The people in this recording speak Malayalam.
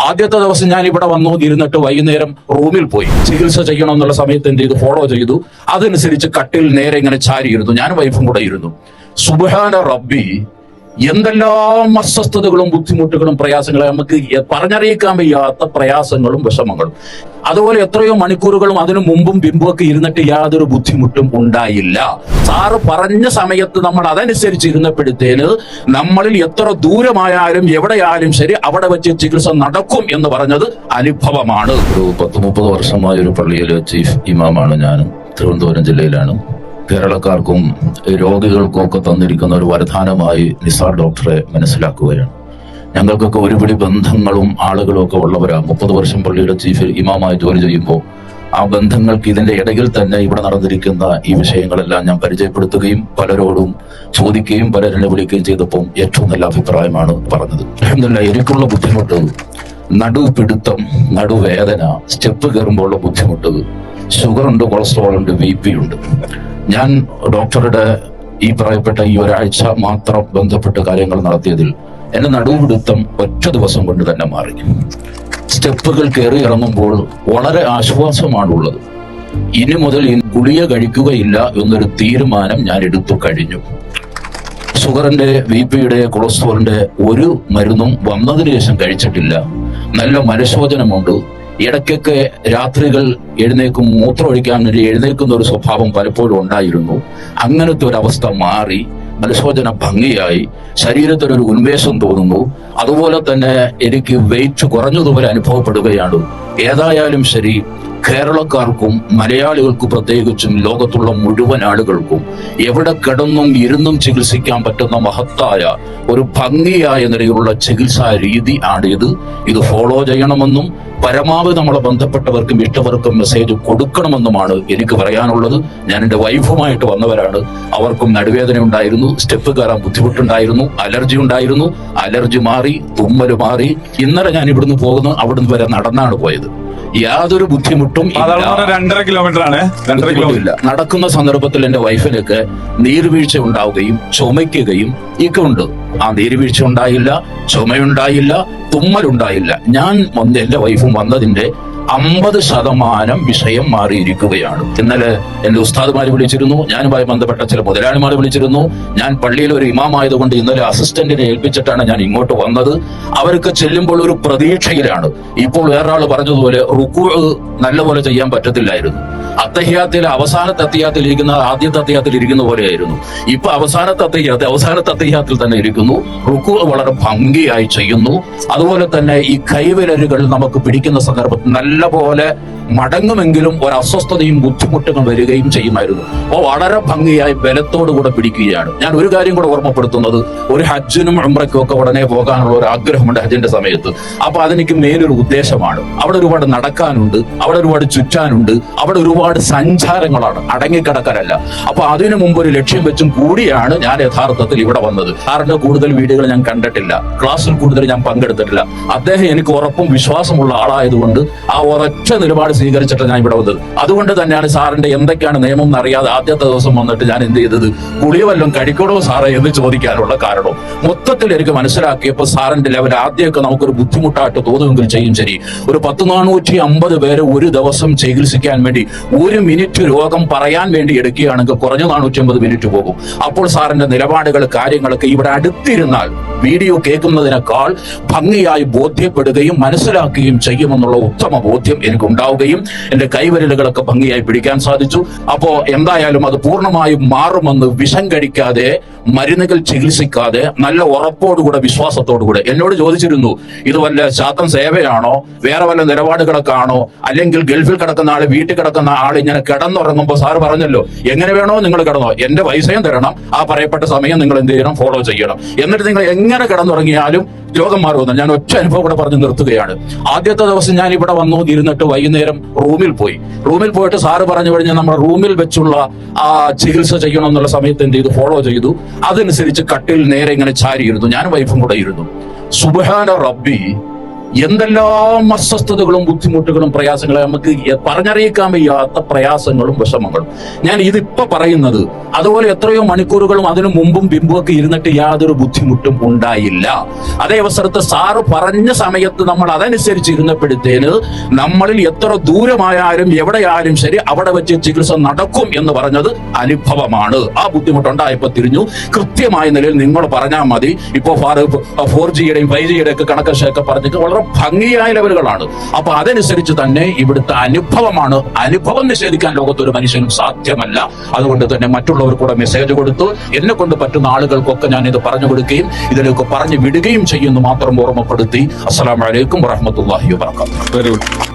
ആദ്യത്തെ ദിവസം ഞാൻ ഇവിടെ വന്നു ഇരുന്നിട്ട് വൈകുന്നേരം റൂമിൽ പോയി. ചികിത്സ ചെയ്യണം എന്നുള്ള സമയത്ത് എന്ത് ചെയ്തു? ഫോളോ ചെയ്തു. അതനുസരിച്ച് കട്ടിൽ നേരെ ഇങ്ങനെ ചാരിയിരുന്നു. ഞാൻ വൈഫും കൂടെ ഇരുന്നു. സുബാന റബ്ബി എന്തെല്ലാം അസ്വസ്ഥതകളും ബുദ്ധിമുട്ടുകളും പ്രയാസങ്ങളും നമുക്ക് പറഞ്ഞറിയിക്കാൻ വയ്യാത്ത പ്രയാസങ്ങളും വിഷമങ്ങളും. അതുപോലെ എത്രയോ മണിക്കൂറുകളും അതിനു മുമ്പും പിമ്പും ഒക്കെ ഇരുന്നിട്ട് യാതൊരു ബുദ്ധിമുട്ടും ഉണ്ടായില്ല. സാറ് പറഞ്ഞ സമയത്ത് നമ്മൾ അതനുസരിച്ച് ഇരുന്നപ്പോഴത്തേന് നമ്മളിൽ എത്ര ദൂരമായാലും എവിടെയായാലും ശരി അവിടെ വെച്ച് ചികിത്സ നടക്കും എന്ന് പറഞ്ഞത് അനുഭവമാണ്. ഒരു പത്ത് മുപ്പത് വർഷമായ ഒരു പള്ളിയിലെ ചീഫ് ഇമാമാണ് ഞാനും. തിരുവനന്തപുരം ജില്ലയിലാണ്. കേരളക്കാർക്കും രോഗികൾക്കും ഒക്കെ തന്നിരിക്കുന്ന ഒരു വരദാനമായി നിസാർ ഡോക്ടറെ മനസ്സിലാക്കുകയാണ്. ഞങ്ങൾക്കൊക്കെ ഒരുപിടി ബന്ധങ്ങളും ആളുകളും ഒക്കെ ഉള്ളവരാണ് മുപ്പത് വർഷം പള്ളിയുടെ ചീഫ് ഇമാമായി ജോലി ചെയ്യുമ്പോൾ ആ ബന്ധങ്ങൾക്ക് ഇതിന്റെ ഇടയിൽ തന്നെ ഇവിടെ നടന്നിരിക്കുന്ന ഈ വിഷയങ്ങളെല്ലാം ഞാൻ പരിചയപ്പെടുത്തുകയും പലരോടും ചോദിക്കുകയും പലരെ വിളിക്കുകയും ചെയ്തപ്പോൾ ഏറ്റവും നല്ല അഭിപ്രായമാണ് പറഞ്ഞത്. എന്നല്ല എനിക്കുള്ള ബുദ്ധിമുട്ട്? നടുപിടുത്തം നടുവേദന സ്റ്റെപ്പ് കയറുമ്പോഴുള്ള ബുദ്ധിമുട്ട് ഷുഗർ ഉണ്ട് കൊളസ്ട്രോൾ ഉണ്ട് ബി പി ഉണ്ട്. ഞാൻ ഡോക്ടറുടെ ഈ പറയപ്പെട്ട ഈ ഒരാഴ്ച മാത്രം ബന്ധപ്പെട്ട് കാര്യങ്ങൾ നടത്തിയതിൽ എന്റെ നടുപിടുത്തം ഒറ്റ ദിവസം കൊണ്ട് തന്നെ മാറി. സ്റ്റെപ്പുകൾ കയറി ഇറങ്ങുമ്പോൾ വളരെ ആശ്വാസമാണുള്ളത്. ഇനി മുതൽ ഈ ഗുളിക കഴിക്കുകയില്ല എന്നൊരു തീരുമാനം ഞാൻ എടുത്തു കഴിഞ്ഞു. ഷുഗറിന്റെ ബി പിയുടെ കൊളസ്ട്രോളിന്റെ ഒരു മരുന്നും വന്നതിന് ശേഷം കഴിച്ചിട്ടില്ല. നല്ല മനശോചനമുണ്ട് ഇടയ്ക്കൊക്കെ രാത്രികൾ എഴുന്നേക്കും മൂത്രമൊഴിക്കാൻ വേണ്ടി എഴുന്നേൽക്കുന്ന ഒരു സ്വഭാവം പലപ്പോഴും ഉണ്ടായിരുന്നു. അങ്ങനത്തെ ഒരു അവസ്ഥ മാറി മനശോചന ഭംഗിയായി ശരീരത്തിനൊരു ഉന്മേഷം തോന്നുന്നു. അതുപോലെ തന്നെ എനിക്ക് വെയിറ്റ് കുറഞ്ഞതുപോലെ അനുഭവപ്പെടുകയാണ്. ഏതായാലും ശരി കേരളക്കാർക്കും മലയാളികൾക്കും പ്രത്യേകിച്ചും ലോകത്തുള്ള മുഴുവൻ ആളുകൾക്കും എവിടെ കിടന്നും ഇരുന്നും ചികിത്സിക്കാൻ പറ്റുന്ന മഹത്തായ ഒരു ഭംഗിയായ നിലയിലുള്ള ചികിത്സാ രീതി ആണ് ഇത് ഇത് ഫോളോ ചെയ്യണമെന്നും പരമാവധി നമ്മളെ ബന്ധപ്പെട്ടവർക്കും ഇഷ്ടവർക്കും മെസ്സേജ് കൊടുക്കണമെന്നുമാണ് എനിക്ക് പറയാനുള്ളത്. ഞാൻ എന്റെ വൈഫുമായിട്ട് വന്നവരാണ്. അവർക്കും നടുവേദന ഉണ്ടായിരുന്നു സ്റ്റെപ്പ് കയറാൻ ബുദ്ധിമുട്ടുണ്ടായിരുന്നു അലർജി ഉണ്ടായിരുന്നു. അലർജി മാറി തുമ്മൽ മാറി. ഇന്നലെ ഞാൻ ഇവിടുന്ന് പോകുന്നത് അവിടുന്ന് വരെ നടന്നാണ് പോയത്. യാതൊരു ബുദ്ധിമുട്ടും രണ്ടര കിലോമീറ്റർ ആണ് രണ്ടര കിലോമീറ്റർ. ഇല്ല. നടക്കുന്ന സന്ദർഭത്തിൽ എന്റെ വൈഫിനൊക്കെ നീർവീഴ്ച ഉണ്ടാവുകയും ചുമയ്ക്കുകയും ഒക്കെ ഉണ്ട്. ആ നീർവീഴ്ച ഉണ്ടായില്ല ചുമയുണ്ടായില്ല തുമ്മലുണ്ടായില്ല. ഞാൻ വന്ന് എന്റെ വൈഫും വന്നതിന്റെ അമ്പത് ശതമാനം വിഷയം മാറിയിരിക്കുകയാണ്. ഇന്നലെ എന്റെ ഉസ്താദുമാരെ വിളിച്ചിരുന്നു ഞാനുമായി ബന്ധപ്പെട്ട ചില മുതലാളിമാരെ വിളിച്ചിരുന്നു. ഞാൻ പള്ളിയിൽ ഒരു ഇമാമായതുകൊണ്ട് ഇന്നലെ അസിസ്റ്റന്റിനെ ഏൽപ്പിച്ചിട്ടാണ് ഞാൻ ഇങ്ങോട്ട് വന്നത്. അവർക്ക് ചെല്ലുമ്പോൾ ഒരു പ്രതീക്ഷയിലാണ്. ഇപ്പോൾ വേറൊരാൾ പറഞ്ഞതുപോലെ റുക്കു നല്ലപോലെ ചെയ്യാൻ പറ്റത്തില്ലായിരുന്നു. അത്തഹ്യാത്തിൽ അവസാനത്തെ അത്തഹ്യാത്തിൽ ഇരിക്കുന്ന ആദ്യത്തെ അത്തഹ്യാത്തിൽ ഇരിക്കുന്ന പോലെയായിരുന്നു. ഇപ്പൊ അവസാനത്തെ അത്തഹ്യാത്തിൽ അവസാനത്തെ അത്തഹ്യാത്തിൽ തന്നെ ഇരിക്കുന്നു. റുക്കു വളരെ ഭംഗിയായി ചെയ്യുന്നു. അതുപോലെ തന്നെ ഈ കൈവിരലുകൾ നമുക്ക് പിടിക്കുന്ന സന്ദർഭത്തിൽ നല്ലപോലെ മടങ്ങുമെങ്കിലും ഒരു അസ്വസ്ഥതയും ബുദ്ധിമുട്ടുകളും വരികയും ചെയ്യുമായിരുന്നു. അപ്പോൾ വളരെ ഭംഗിയായി ബലത്തോടുകൂടെ പിടിക്കുകയാണ്. ഞാൻ ഒരു കാര്യം കൂടെ ഓർമ്മപ്പെടുത്തുന്നത്. ഒരു ഹജ്ജിനും ഉംറയ്ക്കും ഒക്കെ ഉടനെ പോകാനുള്ള ഒരു ആഗ്രഹമുണ്ട് ഹജ്ജിന്റെ സമയത്ത്. അപ്പൊ അതെനിക്ക് മേലൊരു ഉദ്ദേശമാണ്. അവിടെ ഒരുപാട് നടക്കാനുണ്ട്. അവിടെ ഒരുപാട് ചുറ്റാനുണ്ട്. അവിടെ ഒരുപാട് സഞ്ചാരങ്ങളാണ്. അടങ്ങിക്കിടക്കാനല്ല. അപ്പൊ അതിനു മുമ്പ് ഒരു ലക്ഷ്യം വെച്ചും കൂടിയാണ് ഞാൻ യഥാർത്ഥത്തിൽ ഇവിടെ വന്നത്. സാറിന്റെ കൂടുതൽ വീടുകൾ ഞാൻ കണ്ടിട്ടില്ല. ക്ലാസ്സിൽ കൂടുതൽ ഞാൻ പങ്കെടുത്തിട്ടില്ല. അദ്ദേഹം എനിക്ക് ഉറപ്പും വിശ്വാസമുള്ള ആളായതുകൊണ്ട് ആ ഒരൊറ്റ നിലപാട് സ്വീകരിച്ചിട്ട് ഞാൻ ഇവിടെ വന്നത്. അതുകൊണ്ട് തന്നെയാണ് സാറിന്റെ എന്തൊക്കെയാണ് നിയമം എന്നറിയാതെ ആദ്യത്തെ ദിവസം വന്നിട്ട് ഞാൻ എന്ത് ചെയ്തത്? ഗുളിക വല്ലതും കഴിക്കണോ സാറേ എന്ന് ചോദിക്കാനുള്ള കാരണം. മൊത്തത്തിൽ എനിക്ക് മനസ്സിലാക്കിയപ്പോൾ സാറിന്റെ ലെവൽ ആദ്യമൊക്കെ നമുക്കൊരു ബുദ്ധിമുട്ടായിട്ട് തോന്നുമെങ്കിൽ ചെയ്യും ശരി. ഒരു പത്ത് നാനൂറ്റി അമ്പത് പേരെ ഒരു ദിവസം ചികിത്സിക്കാൻ വേണ്ടി ഒരു മിനിറ്റ് രോഗം പറയാൻ വേണ്ടി എടുക്കുകയാണെങ്കിൽ കുറഞ്ഞ നാനൂറ്റി അമ്പത് മിനിറ്റ് പോകും. അപ്പോൾ സാറിന്റെ നിലപാടുകൾ കാര്യങ്ങളൊക്കെ ഇവിടെ അടുത്തിരുന്നാൽ വീഡിയോ കേൾക്കുന്നതിനേക്കാൾ ഭംഗിയായി ബോധ്യപ്പെടുകയും മനസ്സിലാക്കുകയും ചെയ്യുമെന്നുള്ള ഉത്തമ ബോധ്യം എനിക്ക് ഉണ്ടാവുകയും എന്റെ കൈവരലുകളൊക്കെ ഭംഗിയായി പിടിക്കാൻ സാധിച്ചു. അപ്പോ എന്തായാലും അത് പൂർണമായും മാറുമെന്ന് വിഷം കഴിക്കാതെ മരുന്നുകൾ ചികിത്സിക്കാതെ നല്ല ഉറപ്പോടുകൂടെ വിശ്വാസത്തോടുകൂടെ. എന്നോട് ചോദിച്ചിരുന്നു ഇത് വല്ല ശാത്തം സേവയാണോ? വേറെ വല്ല നിലപാടുകളൊക്കെ ആണോ അല്ലെങ്കിൽ ഗൾഫിൽ കിടക്കുന്ന ആൾ വീട്ടിൽ കിടക്കുന്ന ആൾ ഇങ്ങനെ കിടന്നുറങ്ങുമ്പോൾ സാറ് പറഞ്ഞല്ലോ എങ്ങനെ വേണോ നിങ്ങൾ കിടന്നോ എന്റെ പൈസയും തരണം ആ പറയപ്പെട്ട സമയം നിങ്ങൾ എന്ത് ചെയ്യണം ഫോളോ ചെയ്യണം. എന്നിട്ട് നിങ്ങൾ എങ്ങനെ കിടന്നുറങ്ങിയാലും രോഗം മാറുമെന്ന് ഞാൻ ഒറ്റ അനുഭവം കൂടെ പറഞ്ഞു നിർത്തുകയാണ്. ആദ്യത്തെ ദിവസം ഞാൻ ഇവിടെ വന്നു ഇരുന്നിട്ട് വൈകുന്നേരം റൂമിൽ പോയി. റൂമിൽ പോയിട്ട് സാറ് പറഞ്ഞു കഴിഞ്ഞാൽ നമ്മുടെ റൂമിൽ വെച്ചുള്ള ആ ചികിത്സ ചെയ്യണം എന്നുള്ള സമയത്ത് എന്ത് ചെയ്തു? ഫോളോ ചെയ്തു. അതനുസരിച്ച് കട്ടിൽ നേരെ ഇങ്ങനെ ചാരിയിരുന്നു. ഞാൻ വൈഫും കൂടെ ഇരുന്നു. സുബഹാന റബ്ബി എന്തെല്ലാം അസ്വസ്ഥതകളും ബുദ്ധിമുട്ടുകളും പ്രയാസങ്ങളും നമുക്ക് പറഞ്ഞറിയിക്കാൻ വയ്യാത്ത പ്രയാസങ്ങളും വിഷമങ്ങളും. ഞാൻ ഇതിപ്പോ പറയുന്നത് അതുപോലെ എത്രയോ മണിക്കൂറുകളും അതിനു മുമ്പും പിമ്പും ഇരുന്നിട്ട് യാതൊരു ബുദ്ധിമുട്ടും ഉണ്ടായില്ല. അതേ അവസരത്ത് സാറ് പറഞ്ഞ സമയത്ത് നമ്മൾ അതനുസരിച്ച് ഇരുന്നപ്പോഴത്തേന് നമ്മളിൽ എത്ര ദൂരമായാലും എവിടെയായാലും ശരി അവിടെ വെച്ച് ചികിത്സ നടക്കും എന്ന് പറഞ്ഞത് അനുഭവമാണ്. ആ ബുദ്ധിമുട്ടുണ്ടായപ്പോ തിരിഞ്ഞു. കൃത്യമായ നിലയിൽ നിങ്ങൾ പറഞ്ഞാൽ മതി. ഇപ്പോ ഫോർ ജിയുടെയും ഫൈവ് ജിയുടെയും ഒക്കെ കണക്കശയൊക്കെ പറഞ്ഞിട്ട് വളരെ ഭംഗിയായ ലെവലുകളാണ് അപ്പൊ അതനുസരിച്ച് തന്നെ ഇവിടുത്തെ അനുഭവമാണ്. അനുഭവം നിഷേധിക്കാൻ ലോകത്തൊരു മനുഷ്യനും സാധ്യമല്ല. അതുകൊണ്ട് തന്നെ മറ്റുള്ളവർ കൂടെ മെസ്സേജ് കൊടുത്തു എന്നെ കൊണ്ട് പറ്റുന്ന ആളുകൾക്കൊക്കെ ഞാൻ ഇത് പറഞ്ഞു കൊടുക്കുകയും ഇതിലേക്ക് പറഞ്ഞു വിടുകയും ചെയ്യുന്നു മാത്രം ഓർമ്മപ്പെടുത്തി. അസ്സലാമലൈക്കും വറഹമത്തല്ലാഹി ഗുഡ്.